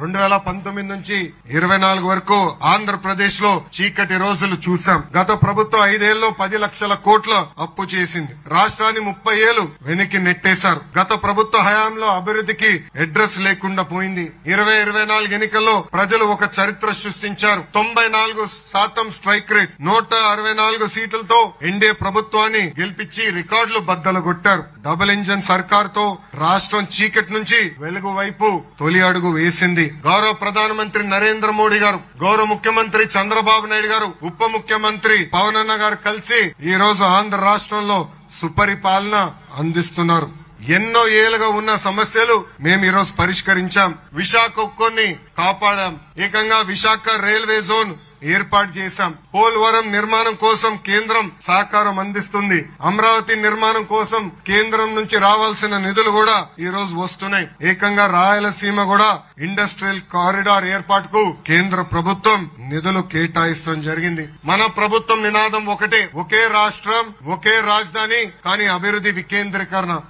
రెండు వేల పంతొమ్మిది నుంచి ఇరవై నాలుగు వరకు ఆంధ్రప్రదేశ్లో చీకటి రోజులు చూసాం గత ప్రభుత్వం ఐదేళ్ళలో పది లక్షల కోట్ల అప్పు చేసింది. రాష్ట్రాన్ని ముప్పై ఏళ్ళు వెనక్కి నెట్టేశారు. గత ప్రభుత్వ హయాంలో అభివృద్ధికి అడ్రస్ లేకుండా పోయింది. ఇరవై ఇరవై నాలుగు ఎన్నికల్లో ప్రజలు ఒక చరిత్ర సృష్టించారు. తొంభై నాలుగు శాతం స్ట్రైక్ రేట్ నూట అరవై నాలుగు సీట్లతో ఎన్డీఏ ప్రభుత్వాన్ని గెలిపించి రికార్డులు బద్దలు కొట్టారు. డబుల్ ఇంజన్ సర్కార్తో రాష్ట్రం చీకటి నుంచి వెలుగు వైపు తొలి అడుగు వేసింది. గౌరవ ప్రధానమంత్రి నరేంద్ర మోడీ గారు గౌరవ ముఖ్యమంత్రి చంద్రబాబు నాయుడు గారు ఉప ముఖ్యమంత్రి పవన్ అన్న గారు కలిసి ఈ రోజు ఆంధ్ర రాష్ట్రంలో సుపరిపాలన అందిస్తున్నారు. ఎన్నో ఏళ్ళుగా ఉన్న సమస్యలు మేము ఈరోజు పరిష్కరించాం. విశాఖ ఉక్కుని కాపాడాం. ఏకంగా విశాఖ రైల్వే జోన్ ఏర్పాటు చేశాం. పోలవరం నిర్మాణం కోసం కేంద్రం సహకారం అందిస్తుంది. అమరావతి నిర్మాణం కోసం కేంద్రం నుంచి రావాల్సిన నిధులు కూడా ఈ రోజు వస్తున్నాయి. ఏకంగా రాయలసీమ కూడా ఇండస్ట్రియల్ కారిడార్ ఏర్పాటుకు కేంద్ర ప్రభుత్వం నిధులు కేటాయిస్తాం జరిగింది. మన ప్రభుత్వం నినాదం ఒకటే ఒకే రాష్ట్రం ఒకే రాజధాని కానీ అభివృద్ధి వికేంద్రీకరణ.